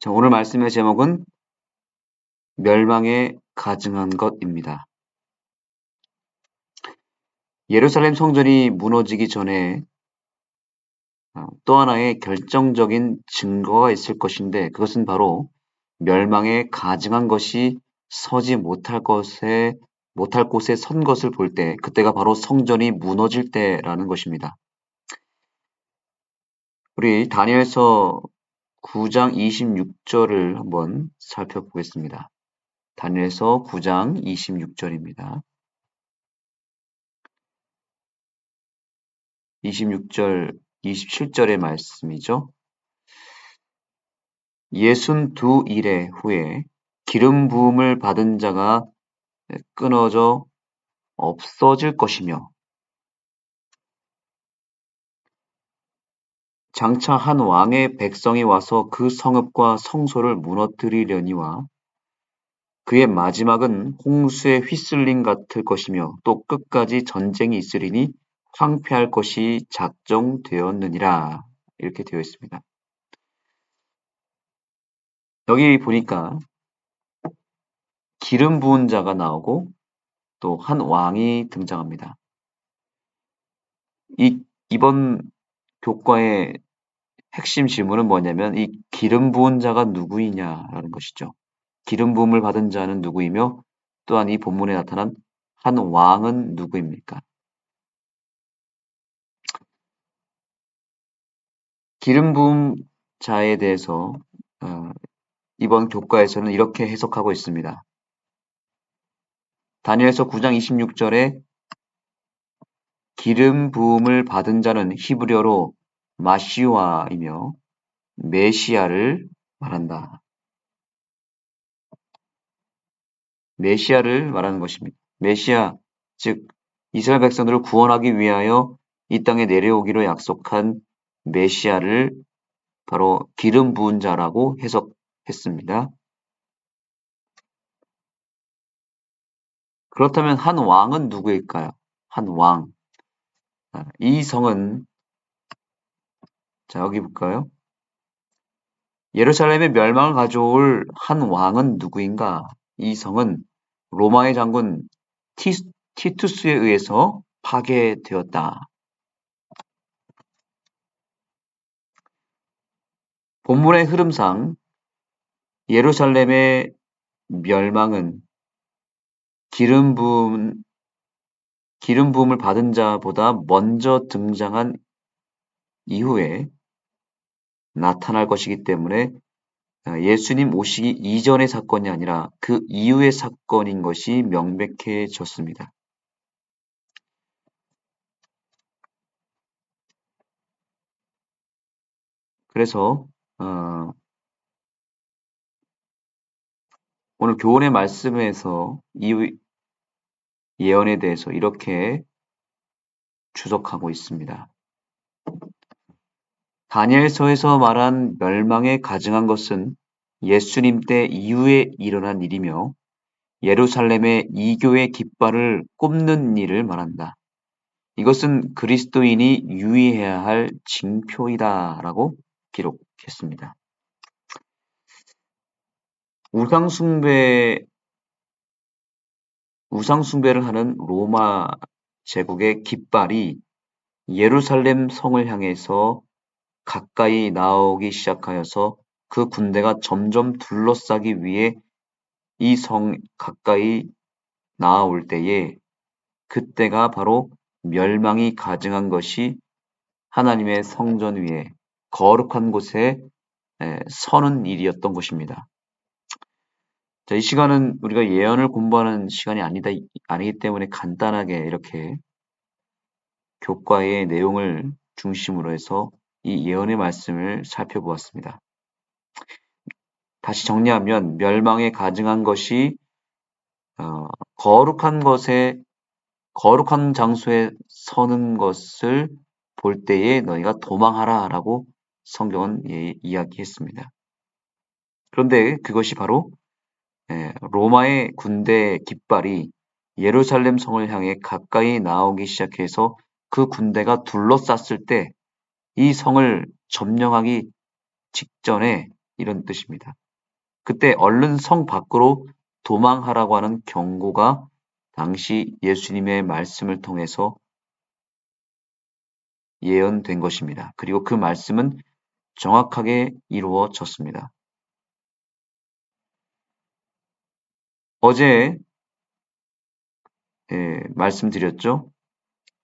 자, 오늘 말씀의 제목은 멸망에 가증한 것입니다. 예루살렘 성전이 무너지기 전에 어, 또 하나의 결정적인 증거가 있을 것인데 그것은 바로 멸망에 가증한 것이 서지 못할 것에 못할 곳에 선 것을 볼 때 그때가 바로 성전이 무너질 때라는 것입니다. 우리 다니엘서 9장 26절을 한번 살펴보겠습니다. 다니엘서 9장 26절입니다. 26절, 27절의 말씀이죠. 예순 두 일의 후에 기름 부음을 받은 자가 끊어져 없어질 것이며 장차 한 왕의 백성이 와서 그 성읍과 성소를 무너뜨리려니와 그의 마지막은 홍수의 휘슬림 같을 것이며 또 끝까지 전쟁이 있으리니 황폐할 것이 작정되었느니라 이렇게 되어 있습니다. 여기 보니까 기름 부은 자가 나오고 또 한 왕이 등장합니다. 이 이번 교과의 핵심 질문은 뭐냐면 이 기름 부은 자가 누구이냐라는 것이죠. 기름 부음을 받은 자는 누구이며 또한 이 본문에 나타난 한 왕은 누구입니까? 기름 부음 자에 대해서 어, 이번 교과에서는 이렇게 해석하고 있습니다. 다니엘서 9장 26절에 기름 부음을 받은 자는 히브리어로 마시와이며 메시아를 말한다. 메시아를 말하는 것입니다. 메시아, 즉 이스라엘 백성들을 구원하기 위하여 이 땅에 내려오기로 약속한 메시아를 바로 기름 부은 자라고 해석했습니다. 그렇다면 한 왕은 누구일까요? 한 왕. 아, 이 성은 자 여기 볼까요? 예루살렘의 멸망을 가져올 한 왕은 누구인가? 이 성은 로마의 장군 티, 티투스에 의해서 파괴되었다. 본문의 흐름상 예루살렘의 멸망은 기름 부음, 기름 부음을 받은 자보다 먼저 등장한 이후에 나타날 것이기 때문에 예수님 오시기 이전의 사건이 아니라 그 이후의 사건인 것이 명백해졌습니다. 그래서 어, 오늘 교훈의 말씀에서 이 예언에 대해서 이렇게 주석하고 있습니다. 다니엘서에서 말한 멸망에 가증한 것은 예수님 때 이후에 일어난 일이며 예루살렘의 이교의 깃발을 꼽는 일을 말한다. 이것은 그리스도인이 유의해야 할 징표이다 라고 기록했습니다. 우상숭배, 우상숭배를 하는 로마 제국의 깃발이 예루살렘 성을 향해서 가까이 나오기 시작하여서 그 군대가 점점 둘러싸기 위해 이 성 가까이 나아올 때에 그때가 바로 멸망이 가증한 것이 하나님의 성전 위에 거룩한 곳에 서는 일이었던 것입니다. 자, 이 시간은 우리가 예언을 공부하는 시간이 아니다, 아니기 때문에 간단하게 이렇게 교과의 내용을 중심으로 해서 이 예언의 말씀을 살펴보았습니다. 다시 정리하면 멸망에 가증한 것이 어, 거룩한 것에 거룩한 장소에 서는 것을 볼 때에 너희가 도망하라라고 성경은 예, 이야기했습니다. 그런데 그것이 바로 예, 로마의 군대 깃발이 예루살렘 성을 향해 가까이 나오기 시작해서 그 군대가 둘러쌌을 때 이 성을 점령하기 직전에 이런 뜻입니다. 그때 얼른 성 밖으로 도망하라고 하는 경고가 당시 예수님의 말씀을 통해서 예언된 것입니다. 그리고 그 말씀은 정확하게 이루어졌습니다. 어제 예, 말씀드렸죠.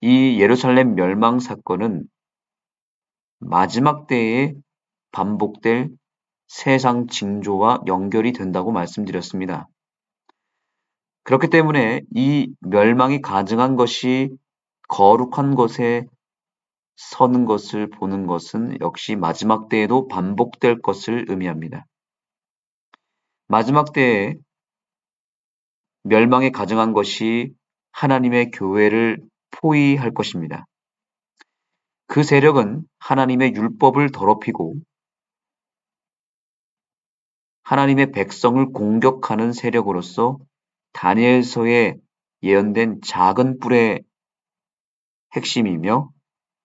이 예루살렘 멸망 사건은 마지막 때에 반복될 세상 징조와 연결이 된다고 말씀드렸습니다. 그렇기 때문에 이 멸망이 가증한 것이 거룩한 것에 서는 것을 보는 것은 역시 마지막 때에도 반복될 것을 의미합니다. 마지막 때에 멸망에 가증한 것이 하나님의 교회를 포위할 것입니다. 그 세력은 하나님의 율법을 더럽히고 하나님의 백성을 공격하는 세력으로서 다니엘서에 예언된 작은 뿔의 핵심이며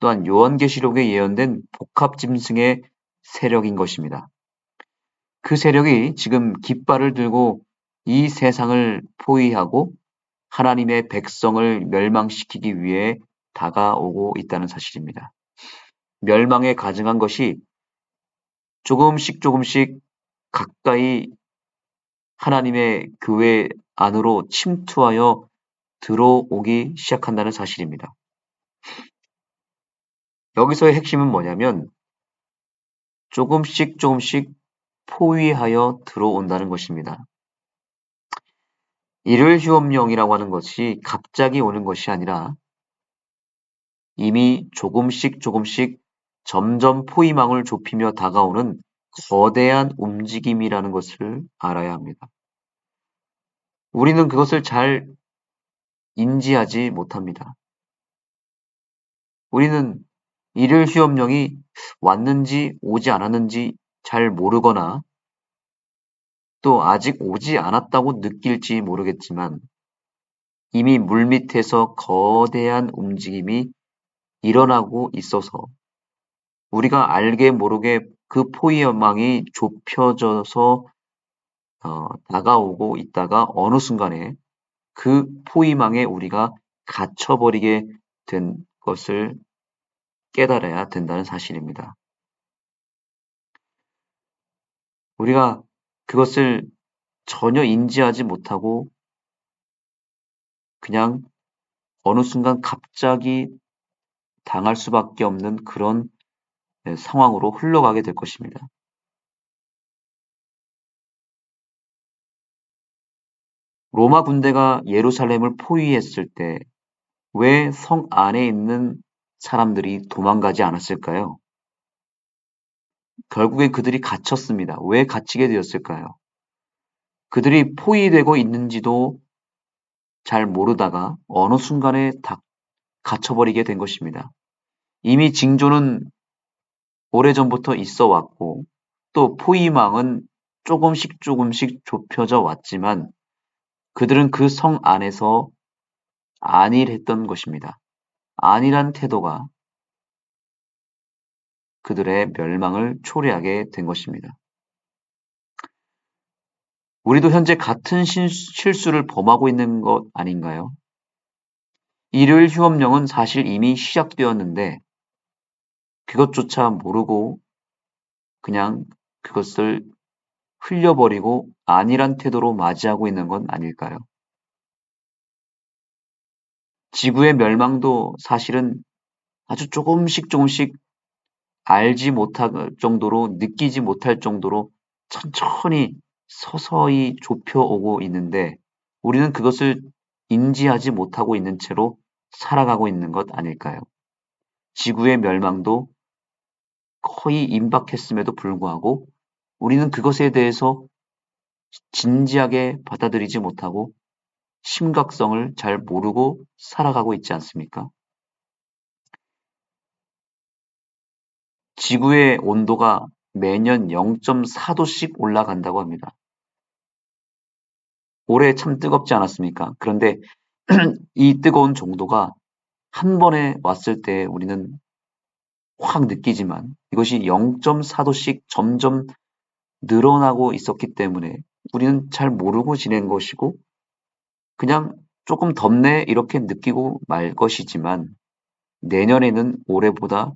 또한 요한계시록에 예언된 복합 짐승의 세력인 것입니다. 그 세력이 지금 깃발을 들고 이 세상을 포위하고 하나님의 백성을 멸망시키기 위해 다가오고 있다는 사실입니다. 멸망에 가증한 것이 조금씩 조금씩 가까이 하나님의 교회 안으로 침투하여 들어오기 시작한다는 사실입니다. 여기서의 핵심은 뭐냐면 조금씩 조금씩 포위하여 들어온다는 것입니다. 일요일 휴업령이라고 하는 것이 갑자기 오는 것이 아니라 이미 조금씩 조금씩 점점 포위망을 좁히며 다가오는 거대한 움직임이라는 것을 알아야 합니다. 우리는 그것을 잘 인지하지 못합니다. 우리는 일요일 휴업령이 왔는지 오지 않았는지 잘 모르거나 또 아직 오지 않았다고 느낄지 모르겠지만 이미 물밑에서 거대한 움직임이 일어나고 있어서 우리가 알게 모르게 그 포위망이 좁혀져서 어, 다가오고 있다가 어느 순간에 그 포위망에 우리가 갇혀버리게 된 것을 깨달아야 된다는 사실입니다. 우리가 그것을 전혀 인지하지 못하고 그냥 어느 순간 갑자기 당할 수밖에 없는 그런 네, 상황으로 흘러가게 될 것입니다. 로마 군대가 예루살렘을 포위했을 때 왜 성 안에 있는 사람들이 도망가지 않았을까요? 결국엔 그들이 갇혔습니다. 왜 갇히게 되었을까요? 그들이 포위되고 있는지도 잘 모르다가 어느 순간에 다 갇혀버리게 된 것입니다. 이미 징조는 오래전부터 있어 왔고 또 포위망은 조금씩 조금씩 좁혀져 왔지만 그들은 그 성 안에서 안일했던 것입니다. 안일한 태도가 그들의 멸망을 초래하게 된 것입니다. 우리도 현재 같은 실수를 범하고 있는 것 아닌가요? 일요일 휴업령은 사실 이미 시작되었는데 그것조차 모르고 그냥 그것을 흘려버리고 안일한 태도로 맞이하고 있는 건 아닐까요? 지구의 멸망도 사실은 아주 조금씩 조금씩 알지 못할 정도로 느끼지 못할 정도로 천천히 서서히 좁혀오고 있는데 우리는 그것을 인지하지 못하고 있는 채로 살아가고 있는 것 아닐까요? 지구의 멸망도 거의 임박했음에도 불구하고 우리는 그것에 대해서 진지하게 받아들이지 못하고 심각성을 잘 모르고 살아가고 있지 않습니까? 지구의 온도가 매년 0.4도씩 올라간다고 합니다. 올해 참 뜨겁지 않았습니까? 그런데 이 뜨거운 정도가 한 번에 왔을 때 우리는 확 느끼지만 이것이 0.4도씩 점점 늘어나고 있었기 때문에 우리는 잘 모르고 지낸 것이고 그냥 조금 덥네 이렇게 느끼고 말 것이지만 내년에는 올해보다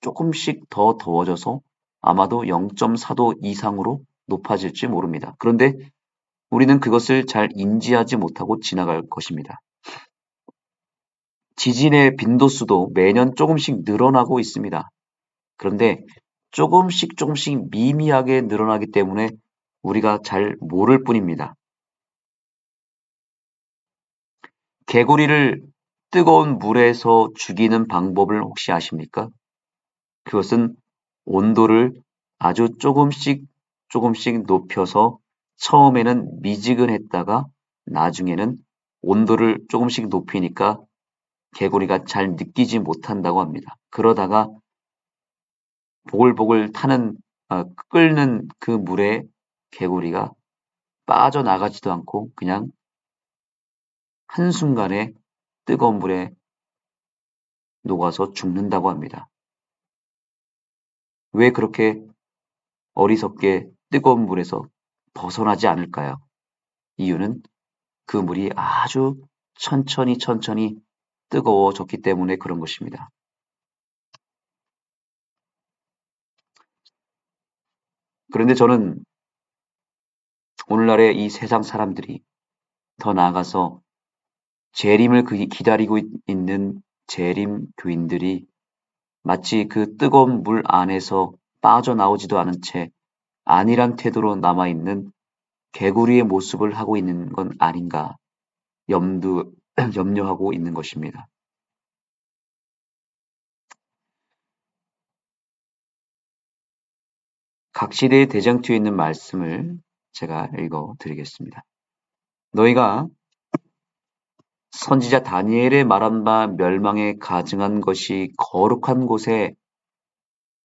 조금씩 더 더워져서 아마도 0.4도 이상으로 높아질지 모릅니다. 그런데 우리는 그것을 잘 인지하지 못하고 지나갈 것입니다. 지진의 빈도수도 매년 조금씩 늘어나고 있습니다. 그런데 조금씩 조금씩 미미하게 늘어나기 때문에 우리가 잘 모를 뿐입니다. 개구리를 뜨거운 물에서 죽이는 방법을 혹시 아십니까? 그것은 온도를 아주 조금씩 조금씩 높여서 처음에는 미지근했다가 나중에는 온도를 조금씩 높이니까 개구리가 잘 느끼지 못한다고 합니다. 그러다가 보글보글 타는 어, 끓는 그 물에 개구리가 빠져나가지도 않고 그냥 한순간에 뜨거운 물에 녹아서 죽는다고 합니다. 왜 그렇게 어리석게 뜨거운 물에서 벗어나지 않을까요? 이유는 그 물이 아주 천천히 천천히 뜨거워졌기 때문에 그런 것입니다. 그런데 저는 오늘날의 이 세상 사람들이 더 나아가서 재림을 기다리고 있는 재림 교인들이 마치 그 뜨거운 물 안에서 빠져나오지도 않은 채 아니란 태도로 남아있는 개구리의 모습을 하고 있는 건 아닌가 염두, 염려하고 있는 것입니다. 각 시대의 대장투에 있는 말씀을 제가 읽어 드리겠습니다. 너희가 선지자 다니엘의 말한 바 멸망에 가증한 것이 거룩한 곳에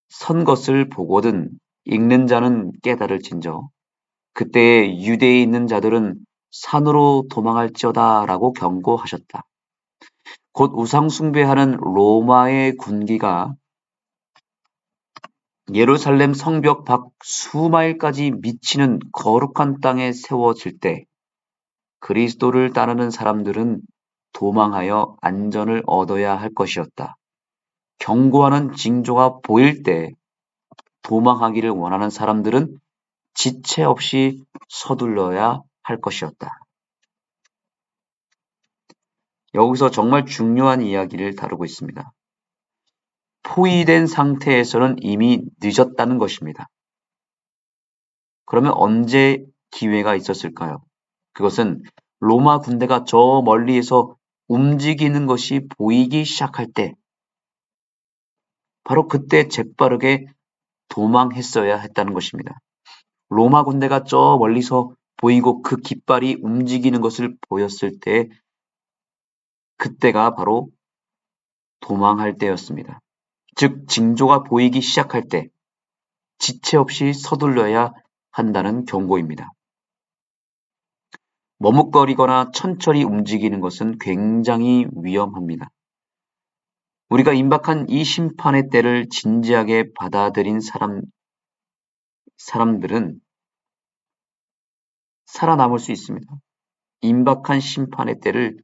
선 것을 보거든 읽는 자는 깨달을진저 그때에 유대에 있는 자들은 산으로 도망할지어다 라고 경고하셨다. 곧 우상 숭배하는 로마의 군기가 예루살렘 성벽 밖 수마일까지 미치는 거룩한 땅에 세워질 때 그리스도를 따르는 사람들은 도망하여 안전을 얻어야 할 것이었다. 경고하는 징조가 보일 때 도망하기를 원하는 사람들은 지체 없이 서둘러야 할 것이었다. 여기서 정말 중요한 이야기를 다루고 있습니다. 포위된 상태에서는 이미 늦었다는 것입니다. 그러면 언제 기회가 있었을까요? 그것은 로마 군대가 저 멀리에서 움직이는 것이 보이기 시작할 때, 바로 그때 재빠르게 도망했어야 했다는 것입니다. 로마 군대가 저 멀리서 보이고 그 깃발이 움직이는 것을 보였을 때, 그때가 바로 도망할 때였습니다. 즉, 징조가 보이기 시작할 때, 지체 없이 서둘러야 한다는 경고입니다. 머뭇거리거나 천천히 움직이는 것은 굉장히 위험합니다. 우리가 임박한 이 심판의 때를 진지하게 받아들인 사람, 사람들은 살아남을 수 있습니다. 임박한 심판의 때를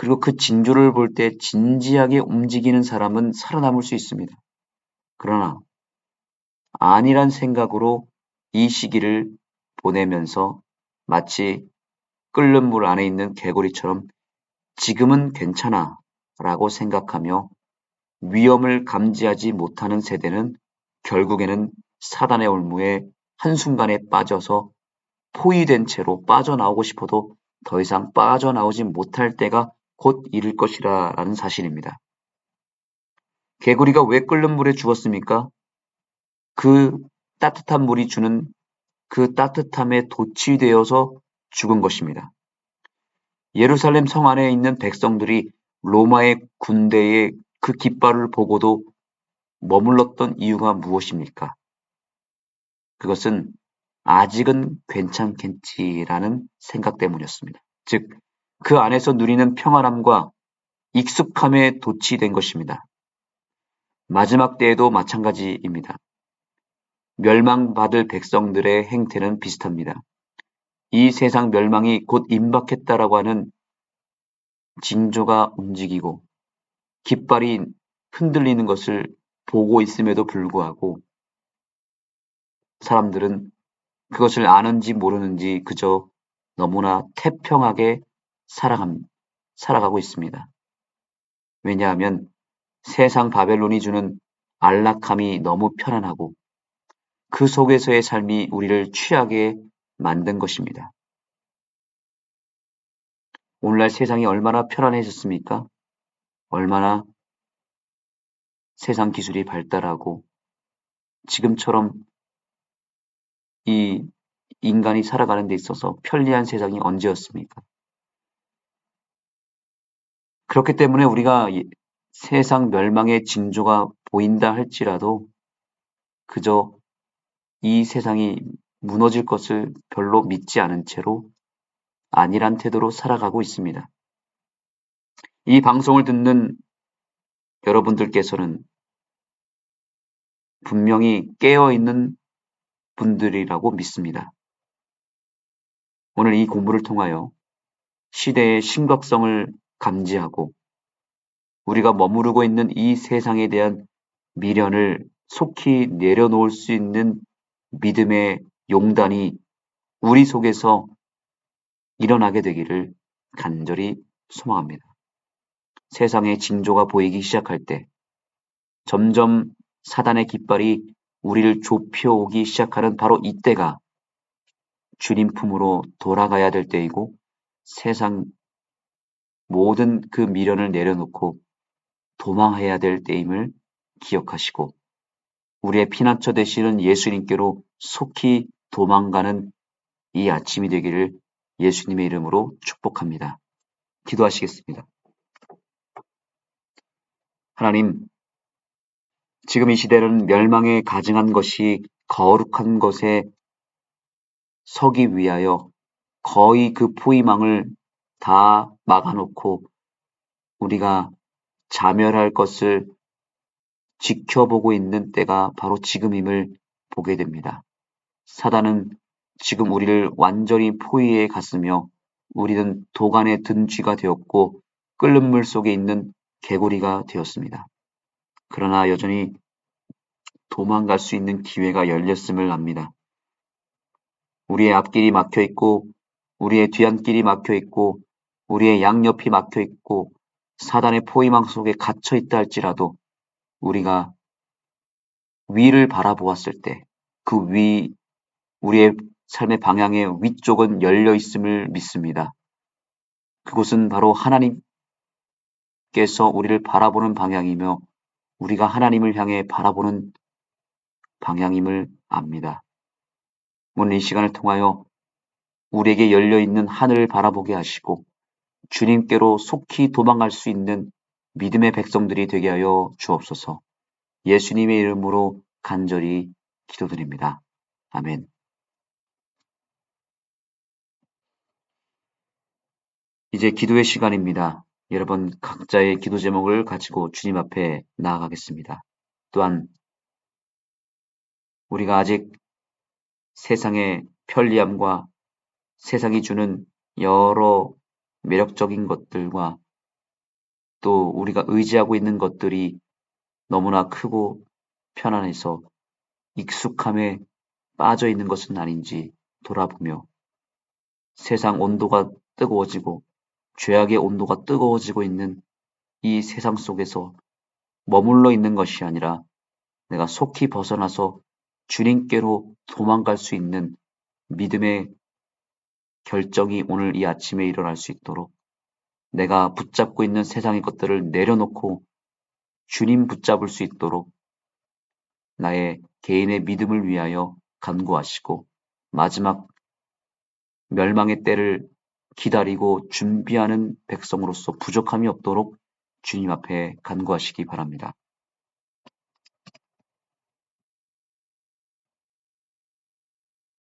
그리고 그 징조를 볼 때 진지하게 움직이는 사람은 살아남을 수 있습니다. 그러나 아니란 생각으로 이 시기를 보내면서 마치 끓는 물 안에 있는 개구리처럼 지금은 괜찮아 라고 생각하며 위험을 감지하지 못하는 세대는 결국에는 사단의 올무에 한순간에 빠져서 포위된 채로 빠져나오고 싶어도 더 이상 빠져나오지 못할 때가 곧 이를 것이라 라는 사실입니다. 개구리가 왜 끓는 물에 죽었습니까? 그 따뜻한 물이 주는 그 따뜻함에 도취되어서 죽은 것입니다. 예루살렘 성 안에 있는 백성들이 로마의 군대의 그 깃발을 보고도 머물렀던 이유가 무엇입니까? 그것은 아직은 괜찮겠지라는 생각 때문이었습니다. 즉, 그 안에서 누리는 평안함과 익숙함에 도취된 것입니다. 마지막 때에도 마찬가지입니다. 멸망받을 백성들의 행태는 비슷합니다. 이 세상 멸망이 곧 임박했다라고 하는 징조가 움직이고 깃발이 흔들리는 것을 보고 있음에도 불구하고 사람들은 그것을 아는지 모르는지 그저 너무나 태평하게 살아감, 살아가고 있습니다. 왜냐하면 세상 바벨론이 주는 안락함이 너무 편안하고 그 속에서의 삶이 우리를 취하게 만든 것입니다. 오늘날 세상이 얼마나 편안해졌습니까? 얼마나 세상 기술이 발달하고 지금처럼 이 인간이 살아가는 데 있어서 편리한 세상이 언제였습니까? 그렇기 때문에 우리가 세상 멸망의 징조가 보인다 할지라도 그저 이 세상이 무너질 것을 별로 믿지 않은 채로 아니란 태도로 살아가고 있습니다. 이 방송을 듣는 여러분들께서는 분명히 깨어있는 분들이라고 믿습니다. 오늘 이 공부를 통하여 시대의 심각성을 감지하고 우리가 머무르고 있는 이 세상에 대한 미련을 속히 내려놓을 수 있는 믿음의 용단이 우리 속에서 일어나게 되기를 간절히 소망합니다. 세상의 징조가 보이기 시작할 때 점점 사단의 깃발이 우리를 좁혀오기 시작하는 바로 이때가 주님 품으로 돌아가야 될 때이고 세상 모든 그 미련을 내려놓고 도망해야 될 때임을 기억하시고 우리의 피난처 되시는 예수님께로 속히 도망가는 이 아침이 되기를 예수님의 이름으로 축복합니다. 기도하시겠습니다. 하나님, 지금 이 시대는 멸망에 가증한 것이 거룩한 것에 서기 위하여 거의 그 포위망을 다 막아놓고 우리가 자멸할 것을 지켜보고 있는 때가 바로 지금임을 보게 됩니다. 사단은 지금 우리를 완전히 포위해 갔으며 우리는 도간에 든 쥐가 되었고 끓는 물 속에 있는 개구리가 되었습니다. 그러나 여전히 도망갈 수 있는 기회가 열렸음을 압니다. 우리의 앞길이 막혀 있고 우리의 뒤안길이 막혀 있고 우리의 양옆이 막혀 있고 사단의 포위망 속에 갇혀 있다 할지라도 우리가 위를 바라보았을 때 그 위, 우리의 삶의 방향의 위쪽은 열려 있음을 믿습니다. 그곳은 바로 하나님께서 우리를 바라보는 방향이며 우리가 하나님을 향해 바라보는 방향임을 압니다. 오늘 이 시간을 통하여 우리에게 열려 있는 하늘을 바라보게 하시고 주님께로 속히 도망갈 수 있는 믿음의 백성들이 되게 하여 주옵소서. 예수님의 이름으로 간절히 기도드립니다. 아멘. 이제 기도의 시간입니다. 여러분 각자의 기도 제목을 가지고 주님 앞에 나아가겠습니다. 또한 우리가 아직 세상의 편리함과 세상이 주는 여러 매력적인 것들과 또 우리가 의지하고 있는 것들이 너무나 크고 편안해서 익숙함에 빠져 있는 것은 아닌지 돌아보며 세상 온도가 뜨거워지고 죄악의 온도가 뜨거워지고 있는 이 세상 속에서 머물러 있는 것이 아니라 내가 속히 벗어나서 주님께로 도망갈 수 있는 믿음의 결정이 오늘 이 아침에 일어날 수 있도록 내가 붙잡고 있는 세상의 것들을 내려놓고 주님 붙잡을 수 있도록 나의 개인의 믿음을 위하여 간구하시고 마지막 멸망의 때를 기다리고 준비하는 백성으로서 부족함이 없도록 주님 앞에 간구하시기 바랍니다.